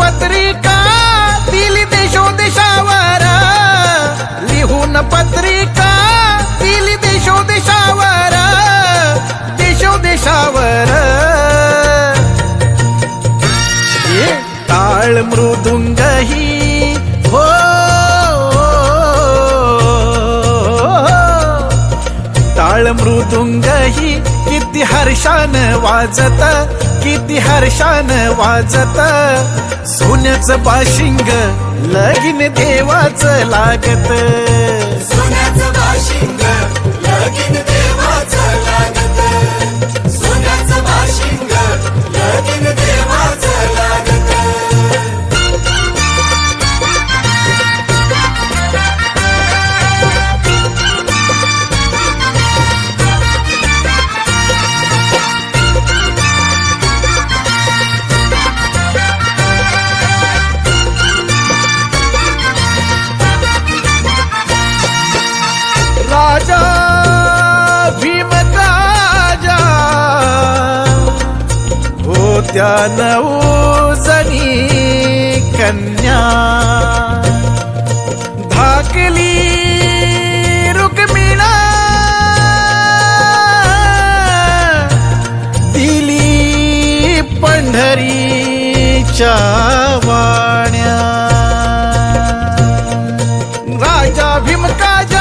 पत्रिका दिली देशोदेशावर लिहून पत्रिका दिली देशोदेशावर देशोदेशावर ये मृदुंग ही हो. ताळ मृदुंग ही किती हर्षान वाजत. किती हर्षान वाजत. सोन्याच बाशिंग लगीन देवाच लागत. सोन्याच बाशिंग लगीन देवाचं होत्या नऊ जणी कन्या. धाकली रुक्मिणा. दिली पंढरीच्या वाण्या. राजा भीमकाजा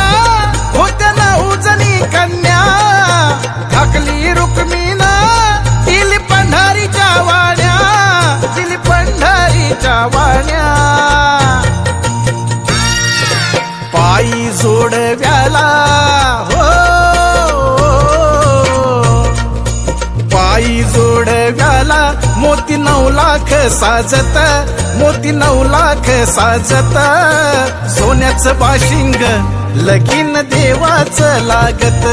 मोती नऊ लाख साजत मोती नऊ लाख साजत. सोन्याचं बाशिंग लगीन देवाचं लागत.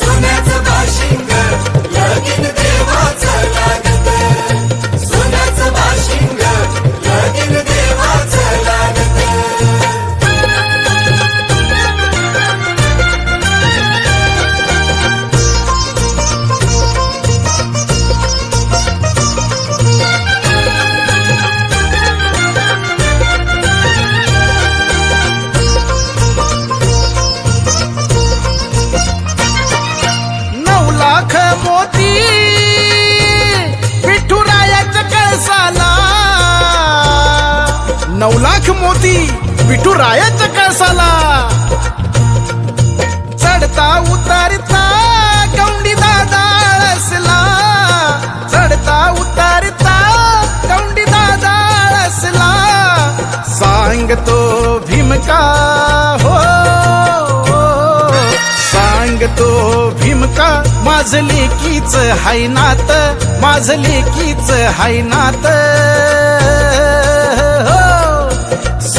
सोन्याचं बाशिंग लगीन देवा नऊ लाख मोती विठुरायाच्या कळसाला. चढता उतारता गौंडी दादा आळसला चढता उतारता गौंडी दादा आळसला सांगतो भीमका हो. सांगतो भीमका माझ लेकीच हाय नात माझ लेकीच हाय नात.